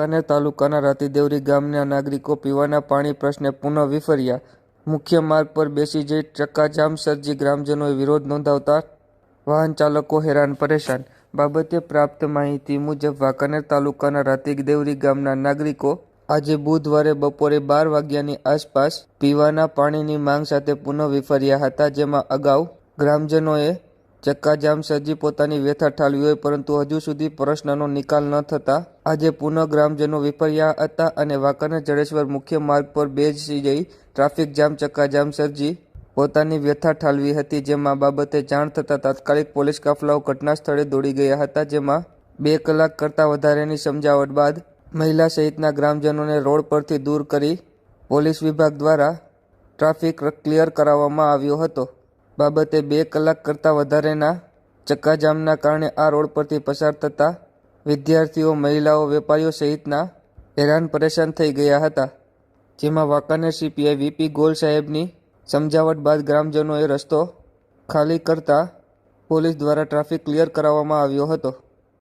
વાંકાનેર તાલુકાના રાતીદેવરી ગામના નાગરિકો પીવાના પાણી પ્રશ્ને પુનઃ વિફર્યા. મુખ્ય માર્ગ પર બેસી જઈ ચક્કાજામ સર્જી ગ્રામજનોએ વિરોધ નોંધાવતા વાહન ચાલકો હેરાન પરેશાન. બાબતે પ્રાપ્ત માહિતી મુજબ વાંકાનેર તાલુકાના રાતીદેવરી ગામના નાગરિકો આજે બુધવારે બપોરે બાર વાગ્યાની આસપાસ પીવાના પાણીની માંગ સાથે પુનઃ વિફર્યા હતા, જેમાં અગાઉ ગ્રામજનોએ ચક્કાજામ સર્જી પોતાની વ્યથા ઠાલવી હોય, પરંતુ હજુ સુધી પ્રશ્નનો નિકાલ ન થતા આજે પુનઃ ગ્રામજનો વિફર્યા હતા અને વાંકાના જડેશ્વર મુખ્ય માર્ગ પર બેસી જઈ ટ્રાફિક જામ ચક્કાજામ સર્જી પોતાની વ્યથા ઠાલવી હતી, જેમાં બાબતે જાણ થતાં તાત્કાલિક પોલીસ કાફલાઓ ઘટના સ્થળે દોડી ગયા હતા, જેમાં બે કલાક કરતાં વધારેની સમજાવટ બાદ મહિલા સહિતના ગ્રામજનોને રોડ પરથી દૂર કરી પોલીસ વિભાગ દ્વારા ટ્રાફિક ક્લિયર કરાવવામાં આવ્યો હતો. બાબતે બે કલાક કરતાં વધારેના ચક્કાજામના કારણે આ રોડ પરથી પસાર થતા વિદ્યાર્થીઓ, મહિલાઓ, વેપારીઓ સહિતના હેરાન પરેશાન થઈ ગયા હતા. જેમાં વાંકાનેર સીપીઆઈ વીપી ગોલ સાહેબની સમજાવટ બાદ ગ્રામજનોએ રસ્તો ખાલી કરતા પોલીસ દ્વારા ટ્રાફિક ક્લિયર કરાવવામાં આવ્યો હતો.